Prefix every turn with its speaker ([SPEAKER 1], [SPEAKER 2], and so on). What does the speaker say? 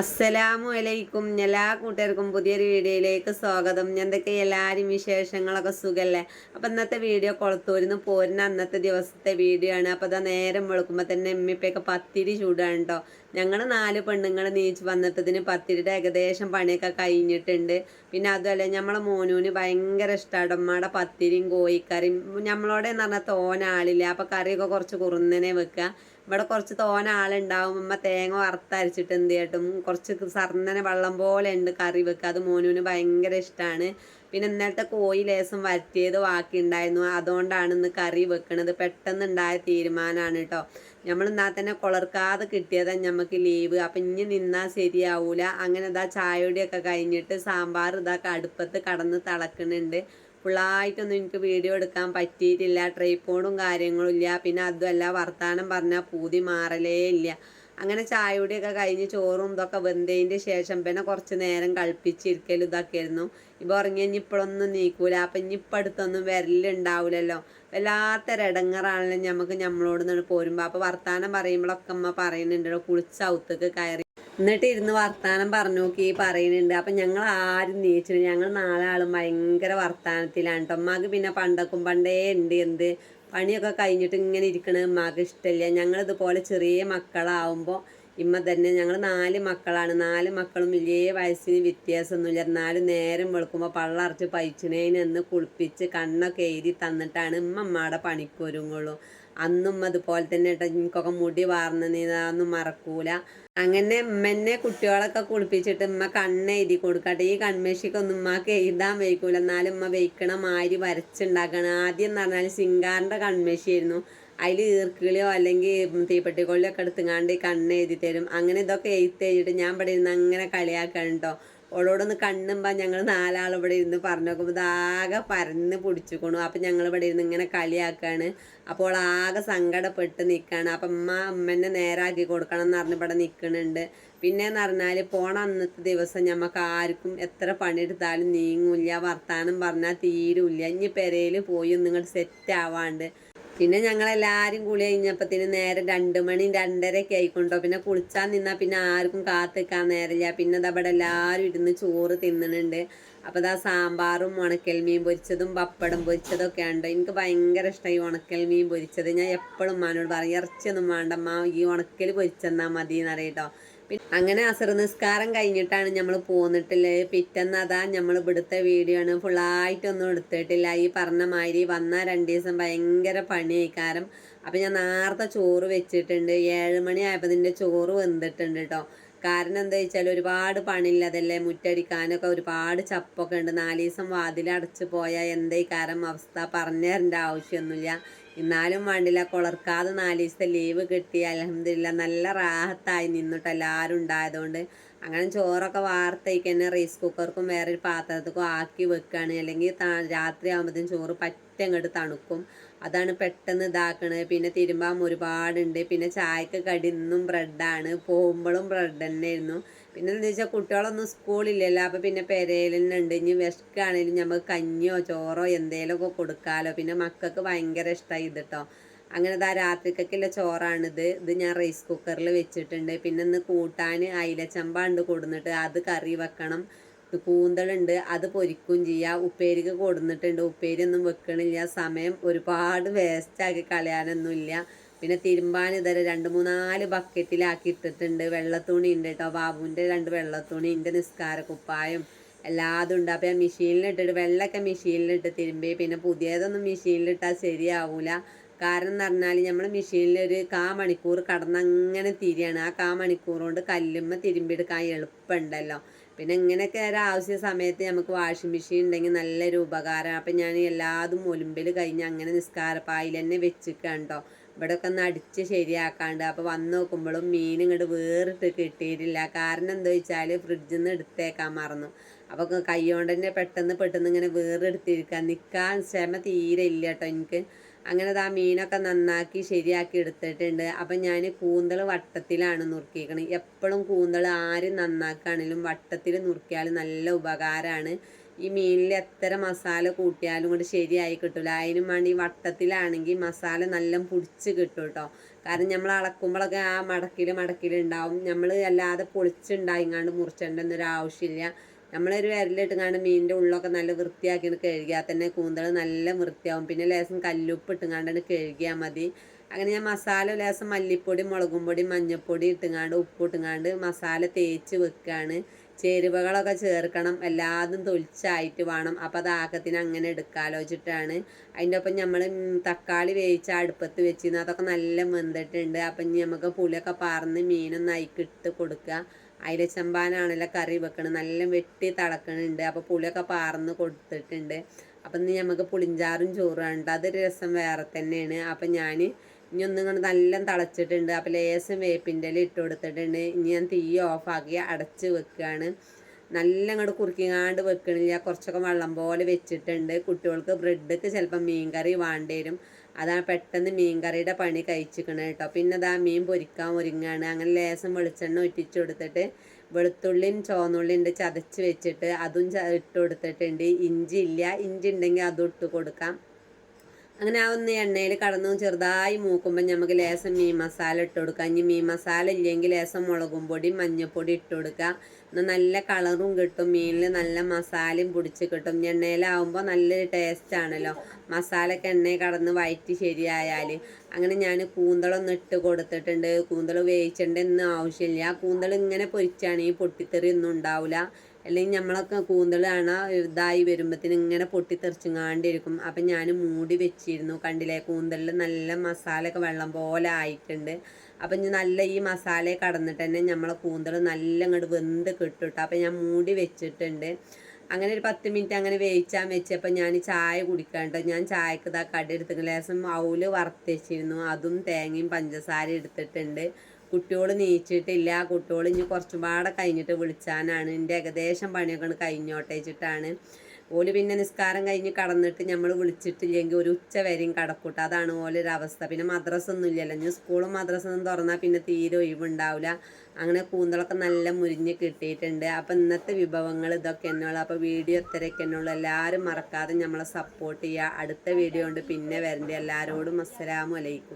[SPEAKER 1] അസ്സലാമു അലൈക്കും. എല്ലാ കൂട്ടുകാർക്കും പുതിയൊരു വീഡിയോയിലേക്ക് സ്വാഗതം. എന്തൊക്കെ എല്ലാവരും വിശേഷങ്ങളൊക്കെ സുഖല്ലേ? അപ്പം ഇന്നത്തെ വീഡിയോ കൊളത്തൂരിന്ന് പോരുന്ന അന്നത്തെ ദിവസത്തെ വീഡിയോ ആണ്. അപ്പോൾ അതാ നേരം വെളുക്കുമ്പോൾ തന്നെ എമ്മിപ്പൊക്കെ പത്തിരി ചൂടാണ് കേട്ടോ ഞങ്ങൾ നാല് പെണ്ണുങ്ങൾ നീച്ച് വന്നിട്ടതിന് പത്തിരിയുടെ ഏകദേശം പണിയൊക്കെ കഴിഞ്ഞിട്ടുണ്ട്. പിന്നെ അതുമല്ല നമ്മളെ മോനൂന് ഭയങ്കര ഇഷ്ടമാണ് ഉമ്മയുടെ പത്തിരിയും കോഴിക്കറിയും. നമ്മളോടെ എന്ന് പറഞ്ഞാൽ തോനാളില്ല അപ്പം കറിയൊക്കെ കുറച്ച് കുറുന്നനെ വെക്കുക ഇവിടെ കുറച്ച് തോന ആളുണ്ടാവും. അമ്മ തേങ്ങ വറുത്തരച്ചിട്ട് എന്ത് ചെയ്യട്ടും കുറച്ച് സർന്നനെ വെള്ളം പോലെ ഉണ്ട് കറി വെക്കുക അത് മോനുവിന് ഭയങ്കര ഇഷ്ടമാണ് പിന്നെ ഇന്നലത്തെ കോഴി ലേസം ബാക്കി ഉണ്ടായിരുന്നു. അതുകൊണ്ടാണ് ഇന്ന് കറി വെക്കണത്. പെട്ടെന്ന് ഉണ്ടായ തീരുമാനമാണ് കേട്ടോ. നമ്മൾ എന്നാൽ തന്നെ കുളർക്കാതെ കിട്ടിയതാണ് നമുക്ക് ലീവ്. അപ്പം ഇനി നിന്നാൽ ശരിയാവൂല. അങ്ങനെ ഇതാ ചായയുടെയൊക്കെ കഴിഞ്ഞിട്ട് സാമ്പാർ ഇതാ അടുപ്പത്ത് കടന്ന് തിളക്കുന്നുണ്ട് ഫുള്ളായിട്ടൊന്നും എനിക്ക് വീഡിയോ എടുക്കാൻ പറ്റിയിട്ടില്ല. ട്രൈപ്പോണും കാര്യങ്ങളും ഇല്ല. പിന്നെ അതുമല്ല വർത്തമാനം പറഞ്ഞാൽ പൂതി മാറലേ ഇല്ല. അങ്ങനെ ചായയുടെയൊക്കെ കഴിഞ്ഞ് ചോറും ഇതൊക്കെ വെന്തതിന്റെ ശേഷം പിന്നെ കുറച്ച് നേരം കളിപ്പിച്ചിരിക്കലും ഇതൊക്കെയായിരുന്നു. ഇപ്പോൾ ഇറങ്ങി ഇനി ഇപ്പോഴൊന്നും നീക്കൂല. അപ്പം ഇനി ഇപ്പം അടുത്തൊന്നും വരലുണ്ടാവില്ലല്ലോ വല്ലാത്തൊരിടങ്ങറാണല്ലോ നമുക്ക് നമ്മളോട് നിന്ന് പോരുമ്പോൾ അപ്പോൾ വർത്തമാനം പറയുമ്പോഴൊക്കെ അമ്മ പറയുന്നുണ്ടല്ലോ കുളിച്ച ഔത്തേക്ക് കയറി എന്നിട്ട് ഇരുന്ന് വർത്താനം പറഞ്ഞു നോക്കി പറയുന്നുണ്ട് അപ്പം ഞങ്ങൾ ആരും നീച്ചിട്ട് ഞങ്ങൾ നാലാളും ഭയങ്കര വർത്താനത്തിലാണ് കേട്ടോ അമ്മയ്ക്ക് പിന്നെ പണ്ടക്കും പണ്ടേ ഉണ്ട് എന്ത് പണിയൊക്കെ കഴിഞ്ഞിട്ട് ഇങ്ങനെ ഇരിക്കണത് ഉമ്മാക്ക് ഇഷ്ടമില്ല ഞങ്ങളിതുപോലെ ചെറിയ മക്കളാവുമ്പോൾ ഇമ്മ തന്നെ ഞങ്ങൾ നാല് മക്കളാണ്. നാല് മക്കളും വലിയ വയസ്സിന് വ്യത്യാസമൊന്നുമില്ല എന്നാലും നേരം വെളുക്കുമ്പോൾ പള്ളറച്ച് പൈച്ചിനേനെന്ന് കുളിപ്പിച്ച് കണ്ണൊക്കെ എഴുതി തന്നിട്ടാണ് ഉമ്മ അമ്മയുടെ പണിക്കൊരുങ്ങുള്ളൂ. അന്നും അതുപോലെ തന്നെ എനിക്കൊക്കെ മുടി വാർന്നതൊന്നും മറക്കൂല. അങ്ങനെ ഉമ്മന്നെ കുട്ടികളൊക്കെ കുളിപ്പിച്ചിട്ട് ഉമ്മ കണ്ണ് എഴുതി കൊടുക്കട്ടെ. ഈ കൺമേശിക്കൊന്നും ഉമ്മക്ക് എഴുതാൻ വയ്ക്കൂല എന്നാലും ഉമ്മ വയ്ക്കണ മാതിരി വരച്ചുണ്ടാക്കണം. ആദ്യം എന്ന് പറഞ്ഞാൽ സിംഗാറിന്റെ കൺമേശിയായിരുന്നു. അതിൽ ഈർക്കിളിയോ അല്ലെങ്കിൽ തീപ്പെട്ടിക്കൊള്ളിയോ ഒക്കെ എടുത്തുങ്ങാണ്ട് കണ്ണ് എഴുതി തരും. അങ്ങനെ ഇതൊക്കെ എഴുത്ത് എഴുതിയിട്ട് ഞാൻ ഇവിടെ ഇരുന്ന് അങ്ങനെ കളിയാക്കണം കേട്ടോ ഓളോടൊന്ന് കണ്ണുമ്പോൾ ഞങ്ങൾ നാലാൾ ഇവിടെ ഇരുന്ന് പറഞ്ഞു നോക്കുമ്പോൾ ആകെ പരന്ന് പിടിച്ചുക്കണു. അപ്പം ഞങ്ങൾ ഇവിടെ ഇരുന്ന് ഇങ്ങനെ കളിയാക്കാണ്. അപ്പോൾ ആകെ സങ്കടപ്പെട്ട് നിൽക്കുകയാണ് അപ്പം അമ്മ അമ്മേനെ നേരാക്കി കൊടുക്കണം എന്ന് പറഞ്ഞ് ഇവിടെ നിൽക്കുന്നുണ്ട് പിന്നെ എന്ന് പറഞ്ഞാൽ പോണ അന്നത്തെ ദിവസം ഞമ്മക്ക് ആർക്കും എത്ര പണിയെടുത്താലും നീങ്ങൂല്ല. വർത്താനം പറഞ്ഞാൽ തീരൂല്ല. ഇനി പെരയിൽ പോയി നിങ്ങൾ സെറ്റ് ആവാണ്ട്. പിന്നെ ഞങ്ങളെല്ലാവരും കുളി കഴിഞ്ഞപ്പത്തിന് നേരെ രണ്ട് മണി രണ്ടരയൊക്കെ ആയിക്കൊണ്ടോ. പിന്നെ കുളിച്ചാൽ നിന്നാൽ പിന്നെ ആർക്കും കാത്തിക്കാൻ നേരമില്ല. പിന്നെ അതവിടെ എല്ലാവരും ഇരുന്ന് ചോറ് തിന്നണുണ്ട്. അപ്പോൾ ഇതാ സാമ്പാറും ഉണക്കൽ മീൻ പൊരിച്ചതും പപ്പടം പൊരിച്ചതും ഒക്കെ ഉണ്ട്. എനിക്ക് ഭയങ്കര ഇഷ്ടമായി ഉണക്കൽ മീൻ പൊരിച്ചത്. ഞാൻ എപ്പോഴും മാനോട് പറയും ഇറച്ചിയൊന്നും വേണ്ടമ്മ ഈ ഉണക്കൽ പൊരിച്ചെന്നാൽ മതി എന്നറിയട്ടോ അങ്ങനെ അസർ നിസ്കാരം കഴിഞ്ഞിട്ടാണ് നമ്മൾ പോന്നിട്ടുള്ളത് പിറ്റന്ന് അതാ നമ്മൾ ഇവിടുത്തെ വീഡിയോ ആണ്. ഫുള്ളായിട്ടൊന്നും എടുത്തിട്ടില്ല. ഈ പറഞ്ഞ മാതിരി വന്ന രണ്ട് ദിവസം ഭയങ്കര പണിയായിക്കാരം അപ്പം ഞാൻ നേരത്തെ ചോറ് വെച്ചിട്ടുണ്ട്. ഏഴ് മണി ആയപ്പോൾ ചോറ് വെന്തിട്ടുണ്ട് കേട്ടോ കാരണം എന്താ വെച്ചാൽ ഒരുപാട് പണിയില്ലതല്ലേ മുറ്റടിക്കാനൊക്കെ ഒരുപാട് ചപ്പൊക്കെ ഉണ്ട്. നാല് ദിവസം വാതിലടച്ച് പോയാൽ എന്തേ കാരം അവസ്ഥ പറഞ്ഞു തരേണ്ട ആവശ്യമൊന്നുമില്ല എന്നാലും വേണ്ടില്ല കുളർക്കാതെ നാല് ദിവസത്തെ ലീവ് കിട്ടി. അലഹമില്ല നല്ല റാഹത്തായി നിന്നിട്ട് എല്ലാവരും ഉണ്ടായതുകൊണ്ട് അങ്ങനെ ചോറൊക്കെ വാർത്തേക്ക് തന്നെ റൈസ് കുക്കർക്കും വേറൊരു പാത്രത്തിക്കും ആക്കി വെക്കുകയാണ് അല്ലെങ്കിൽ രാത്രി ആകുമ്പോഴത്തേക്കും ചോറ് പറ്റങ്ങോട്ട് തണുക്കും. അതാണ് പെട്ടെന്ന് ഇതാക്കണത്. പിന്നെ തിരുമ്പാൻ ഒരുപാടുണ്ട്. പിന്നെ ചായക്ക് കടി ഇന്നും ബ്രെഡാണ്. പോകുമ്പോഴും ബ്രെഡ് തന്നെയായിരുന്നു. പിന്നെ എന്താ വെച്ചാൽ കുട്ടികളൊന്നും സ്കൂളില്ലല്ലോ അപ്പോൾ പിന്നെ പെരയിൽ ഉണ്ട് ഇനി വിശക്കാണെങ്കിലും നമുക്ക് കഞ്ഞിയോ ചോറോ എന്തേലൊക്കെ കൊടുക്കാമല്ലോ പിന്നെ മക്കൾക്ക് ഭയങ്കര ഇഷ്ടമായി ഇത് കേട്ടോ അങ്ങനെ ഇതാ രാത്രിക്കൊക്കെയുള്ള ചോറാണിത്. ഇത് ഞാൻ റൈസ് കുക്കറിൽ വെച്ചിട്ടുണ്ട്. പിന്നെ ഇന്ന് കൂട്ടാൻ അയിലച്ചമ്പാണ്ട് കൊടുന്നിട്ട്. അത് കറി വെക്കണം. കൂന്തളുണ്ട് അത് പൊരിക്കുകയും ചെയ്യുക ഉപ്പേരിക്ക് കൊടുന്നിട്ടുണ്ട് ഉപ്പേരി ഒന്നും വെക്കണില്ല. സമയം ഒരുപാട് വേസ്റ്റാക്കി കളയാനൊന്നുമില്ല. പിന്നെ തിരുമ്പാൻ ഇതര രണ്ട് മൂന്നാൽ ബക്കറ്റിലാക്കി ഇട്ടിട്ടുണ്ട്. വെള്ളത്തുണി ഉണ്ട് കേട്ടോ ബാബുവിന്റെ രണ്ട് വെള്ളത്തുണി ഉണ്ട് നിസ്കാര കുപ്പായം എല്ലാതും ഉണ്ട്. അപ്പോൾ ഞാൻ മെഷീനിലിട്ടിട്ട് വെള്ളമൊക്കെ മെഷീനിലിട്ട് തിരുമ്പി. പിന്നെ പുതിയതൊന്നും മെഷീനിലിട്ടാൽ ശരിയാവൂല. കാരണം എന്ന് പറഞ്ഞാൽ നമ്മൾ മെഷീനിൽ ഒരു കാ മണിക്കൂർ കടന്നങ്ങനെ തിരിയാണ്. ആ കാ മണിക്കൂർ കൊണ്ട് കല്ലുമ്മ തിരുമ്പിയെടുക്കാൻ എളുപ്പമുണ്ടല്ലോ. പിന്നെ ഇങ്ങനെയൊക്കെ ഒരു ആവശ്യ സമയത്ത് നമുക്ക് വാഷിംഗ് മെഷീൻ ഉണ്ടെങ്കിൽ നല്ലൊരു ഉപകാരമാണ്. അപ്പം ഞാൻ എല്ലാതും ഒലുമ്പിൽ കഴിഞ്ഞ് അങ്ങനെ നിസ്കാരപ്പായിൽ തന്നെ കേട്ടോ. ഇവിടെയൊക്കെ ഒന്ന് അടിച്ച് ശരിയാക്കാണ്ട്. അപ്പോൾ വന്ന് നോക്കുമ്പോഴും മീൻ ഇങ്ങോട്ട് വേറിട്ട് കിട്ടിയിട്ടില്ല. കാരണം എന്താ വെച്ചാൽ ഫ്രിഡ്ജിൽ നിന്ന് എടുത്തേക്കാൻ മറന്നു. അപ്പോൾ കൈ കൊണ്ട് തന്നെ പെട്ടെന്ന് പെട്ടെന്ന് ഇങ്ങനെ വേറെടുത്തിരിക്കുക. നിൽക്കാൻ ക്ഷമ തീരെ ഇല്ല കേട്ടോ എനിക്ക്. അങ്ങനെ ആ മീനൊക്കെ നന്നാക്കി ശരിയാക്കി എടുത്തിട്ടുണ്ട്. അപ്പം ഞാൻ കൂന്തൽ വട്ടത്തിലാണ് നുറുക്കിയിരിക്കണത് എപ്പോഴും കൂന്തൽ ആര് നന്നാക്കുകയാണെങ്കിലും വട്ടത്തിൽ നുറുക്കിയാൽ നല്ല ഉപകാരമാണ് ഈ മീനിൽ എത്ര മസാല കൂട്ടിയാലും കൂടി ശരിയായി കിട്ടില്ല അതിനും വേണ്ടി വട്ടത്തിലാണെങ്കിൽ മസാല നല്ല പൊടിച്ച് കിട്ടും കേട്ടോ കാരണം നമ്മൾ അളക്കുമ്പോഴൊക്കെ ആ മടക്കിൽ മടക്കിൽ ഉണ്ടാവും. നമ്മൾ അല്ലാതെ പൊളിച്ചുണ്ടായിങ്ങാണ്ട് മുറിച്ചേണ്ടെന്നൊരു ആവശ്യമില്ല. നമ്മളൊരു വിരലിട്ട് കാണും മീനിന്റെ ഉള്ളൊക്കെ നല്ല വൃത്തിയാക്കി കഴുകിയാൽ തന്നെ കൂന്തൽ നല്ല വൃത്തിയാവും. പിന്നെ ലേശം കല്ലുപ്പ് ഇട്ടുങ്ങാണ്ടാണ് കഴുകിയാൽ മതി. അങ്ങനെ ഞാൻ മസാല ലേശം മല്ലിപ്പൊടി മുളകും പൊടി മഞ്ഞൾപ്പൊടി ഇട്ടുങ്ങാണ്ട് ഉപ്പ് ഇട്ടുങ്ങാണ്ട് മസാല തേച്ച് വെക്കുകയാണ് ചേരുവകളൊക്കെ ചേർക്കണം. എല്ലാതും തൊലിച്ചായിട്ട് വേണം. അപ്പോൾ അത് ആക്കത്തിന് അങ്ങനെ എടുക്കാലോചിച്ചിട്ടാണ്. അതിന്റെ ഒപ്പം നമ്മൾ തക്കാളി വേവിച്ച അടുപ്പത്ത് വെച്ചിരുന്നു. അതൊക്കെ നല്ല വെന്തിട്ടുണ്ട്. അപ്പം ഇനി നമുക്ക് പുളിയൊക്കെ പാർന്ന് മീനൊന്നായിക്കിട്ട് കൊടുക്കുക അയില ചെമ്പാനാണല്ലോ കറി വെക്കണത്. നല്ല വെട്ടി തിളക്കണുണ്ട്. അപ്പോൾ പുളിയൊക്കെ പാർന്ന് കൊടുത്തിട്ടുണ്ട്. അപ്പം ഇന്ന് നമുക്ക് പുളിഞ്ചാറും ചോറുണ്ട് അതൊരു രസം വേറെ തന്നെയാണ്. അപ്പം ഞാൻ ഇനി ഒന്നും നല്ല തിളച്ചിട്ടുണ്ട്. അപ്പോൾ ലേശം വേപ്പിന്റെ ഇല ഇട്ട് കൊടുത്തിട്ടുണ്ട്. ഇനി ഞാൻ തീ ഓഫാക്കി അടച്ച് വെക്കുകയാണ് നല്ല അങ്ങോട്ട് കുറുക്കിങ്ങാണ്ട് വെക്കണില്ല. കുറച്ചൊക്കെ വെള്ളം പോലെ വെച്ചിട്ടുണ്ട്. കുട്ടികൾക്ക് ബ്രെഡൊക്കെ ചിലപ്പം മീൻ കറി വേണ്ടി വരും. അതാണ് പെട്ടെന്ന് മീൻകറിയുടെ പണി കഴിച്ചിക്കണ കേട്ടോ. പിന്നെ അതാ മീൻ പൊരിക്കാൻ ഒരുങ്ങാണ്. അങ്ങനെ ലേശം വെളിച്ചെണ്ണ ഒറ്റിച്ച് കൊടുത്തിട്ട് വെളുത്തുള്ളിയും ചോന്നുള്ളിയും ഉണ്ട് ചതച്ച് വെച്ചിട്ട് അതും ഇട്ട് കൊടുത്തിട്ടുണ്ട്. ഇഞ്ചി ഇല്ല. ഇഞ്ചി ഉണ്ടെങ്കിൽ അതും ഇട്ട് കൊടുക്കാം. അങ്ങനെ ആ ഒന്ന് എണ്ണയിൽ കടന്നു ചെറുതായി മൂക്കുമ്പോൾ നമുക്ക് ലേശം മീൻ മസാല ഇട്ട് കൊടുക്കാം. ഇനി മീൻ മസാല ഇല്ലെങ്കിൽ ലേശം മുളകും പൊടി മഞ്ഞൾപ്പൊടി ഇട്ട് കൊടുക്കുക എന്നാൽ നല്ല കളറും കിട്ടും മീനിൽ നല്ല മസാലയും പിടിച്ച് കിട്ടും. എണ്ണയിലാവുമ്പോൾ നല്ലൊരു ടേസ്റ്റ് ആണല്ലോ. മസാലയൊക്കെ എണ്ണയിൽ കടന്ന് വയറ്റി ശരിയായാൽ അങ്ങനെ ഞാൻ കൂന്തളൊന്ന് ഇട്ട് കൊടുത്തിട്ടുണ്ട്. കൂന്തൾ വേവിച്ചിട്ടുണ്ടെന്ന് ആവശ്യമില്ല. കൂന്തൾ ഇങ്ങനെ പൊരിച്ചാണെങ്കിൽ പൊട്ടിത്തെറി ഒന്നും ഉണ്ടാവില്ല അല്ലെങ്കിൽ നമ്മളൊക്കെ കൂന്തളാണ് ഇതായി വരുമ്പോഴത്തേന് ഇങ്ങനെ പൊട്ടി പൊട്ടിത്തെറിച്ചുങ്ങാണ്ടിരിക്കും. അപ്പം ഞാൻ മൂടി വെച്ചിരുന്നു കണ്ടില്ലേ? കൂന്തളിൽ നല്ല മസാലയൊക്കെ വെള്ളം പോലെ ആയിട്ടുണ്ട്. അപ്പം ഇനി നല്ല ഈ മസാല കടന്നിട്ട് തന്നെ നമ്മളെ കൂന്തൾ നല്ല അങ്ങോട്ട് വെന്ത് കിട്ടും അപ്പം ഞാൻ മൂടി വെച്ചിട്ടുണ്ട്. അങ്ങനെ ഒരു പത്ത് മിനിറ്റ് അങ്ങനെ വേവിച്ചാൽ വെച്ചപ്പോൾ ഞാൻ ചായ കുടിക്കാണ്ട് ഞാൻ ചായക്ക് ഇതാ കടി എടുത്തിട്ട് ലേശം ഔൽ വറുത്ത് അതും തേങ്ങയും പഞ്ചസാര എടുത്തിട്ടുണ്ട്. കുട്ടിയോൾ നീച്ചിട്ടില്ല. കുട്ടികൾ ഇനി കുറച്ചും പാടെ കഴിഞ്ഞിട്ട് വിളിച്ചാനാണ്. എന്റെ ഏകദേശം പണിയൊക്കെ കഴിഞ്ഞോട്ടേച്ചിട്ടാണ് ഓൽ പിന്നെ നിസ്കാരം കഴിഞ്ഞ് കടന്നിട്ട് നമ്മൾ വിളിച്ചിട്ടില്ലെങ്കിൽ ഒരു ഉച്ച വരെയും കടക്കൂട്ട. അതാണ് ഓലൊരു അവസ്ഥ. പിന്നെ മദ്രസ ഒന്നും ഇല്ലല്ലോ. ഇനി സ്കൂളും മദ്രസ ഒന്നും തുറന്നാൽ പിന്നെ തീരെ ഒഴിവുണ്ടാവില്ല അങ്ങനെ കൂന്തളൊക്കെ നല്ല മുരിഞ്ഞ് കിട്ടിയിട്ടുണ്ട്. അപ്പം ഇന്നത്തെ വിഭവങ്ങൾ ഇതൊക്കെ എന്നുള്ള അപ്പോൾ വീഡിയോ ഇത്രയൊക്കെ തന്നെയുള്ളൂ എല്ലാവരും മറക്കാതെ നമ്മളെ സപ്പോർട്ട് ചെയ്യുക. അടുത്ത വീഡിയോ ഉണ്ട്. പിന്നെ വരണ്ട. എല്ലാവരോടും അസ്സലാമു അലൈക്കും.